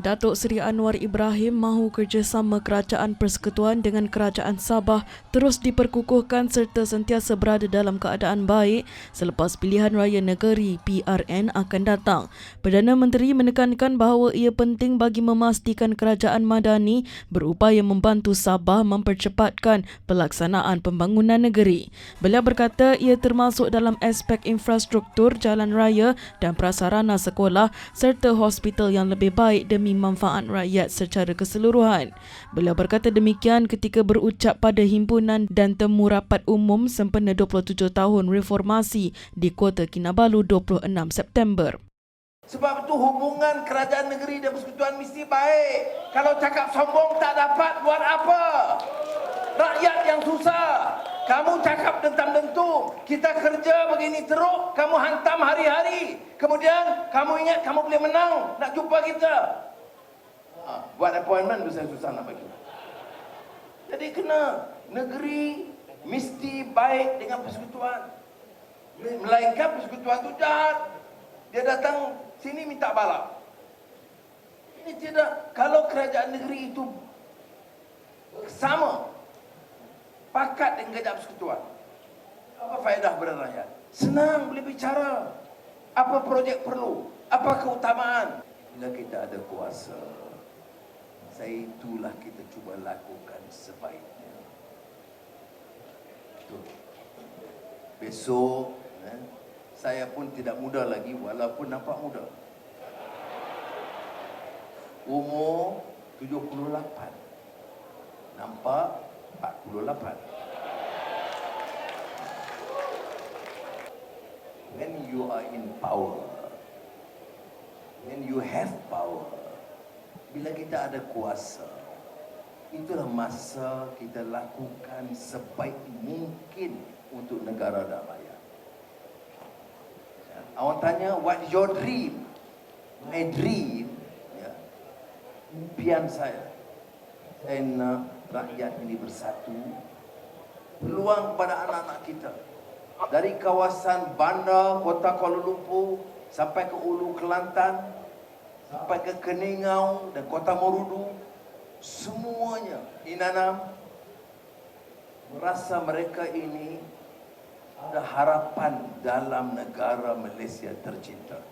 Datuk Seri Anwar Ibrahim mahu kerjasama Kerajaan Persekutuan dengan Kerajaan Sabah terus diperkukuhkan serta sentiasa berada dalam keadaan baik selepas pilihan raya negeri PRN akan datang. Perdana Menteri menekankan bahawa ia penting bagi memastikan kerajaan madani berupaya membantu Sabah mempercepatkan pelaksanaan pembangunan negeri. Beliau berkata ia termasuk dalam aspek infrastruktur jalan raya dan prasarana sekolah serta hospital yang lebih baik demi manfaat rakyat secara keseluruhan. Beliau berkata demikian ketika berucap pada himpunan dan temu rapat umum sempena 27 tahun reformasi di Kota Kinabalu 26 September. Sebab itu hubungan kerajaan negeri dan persekutuan mesti baik. Kalau cakap sombong tak dapat buat apa? Rakyat yang susah. Kamu cakap dentam-dentum. Kita kerja begini teruk, kamu hantam hari-hari. Kemudian kamu ingat kamu boleh menang nak jumpa kita. Ha, buat appointment susah-susah nak bagi. Jadi kena negeri mesti baik dengan persekutuan. Melainkan persekutuan itu jahat. Dia datang sini minta balap. Ini tidak. Kalau kerajaan negeri itu sama, pakat dengan kerajaan persekutuan, apa faedah pada rakyat? Senang boleh bicara. Apa projek perlu? Apa keutamaan? Bila kita ada kuasa, saya itulah kita cuba lakukan sebaiknya. Betul. Besok, eh, saya pun tidak muda lagi walaupun nampak muda. Umur 78. Nampak 48. When you are in power, when you have bila kita ada kuasa, itulah masa kita lakukan sebaik mungkin untuk negara dan rakyat. Ya, Awak tanya, what your dream? My dream, ya, impian saya. Saya nak rakyat ini bersatu. Peluang kepada anak-anak kita. Dari kawasan bandar kota Kuala Lumpur sampai ke Ulu Kelantan, sampai ke Keningau dan kota Morudu, semuanya Inanam merasa mereka ini ada harapan dalam negara Malaysia tercinta.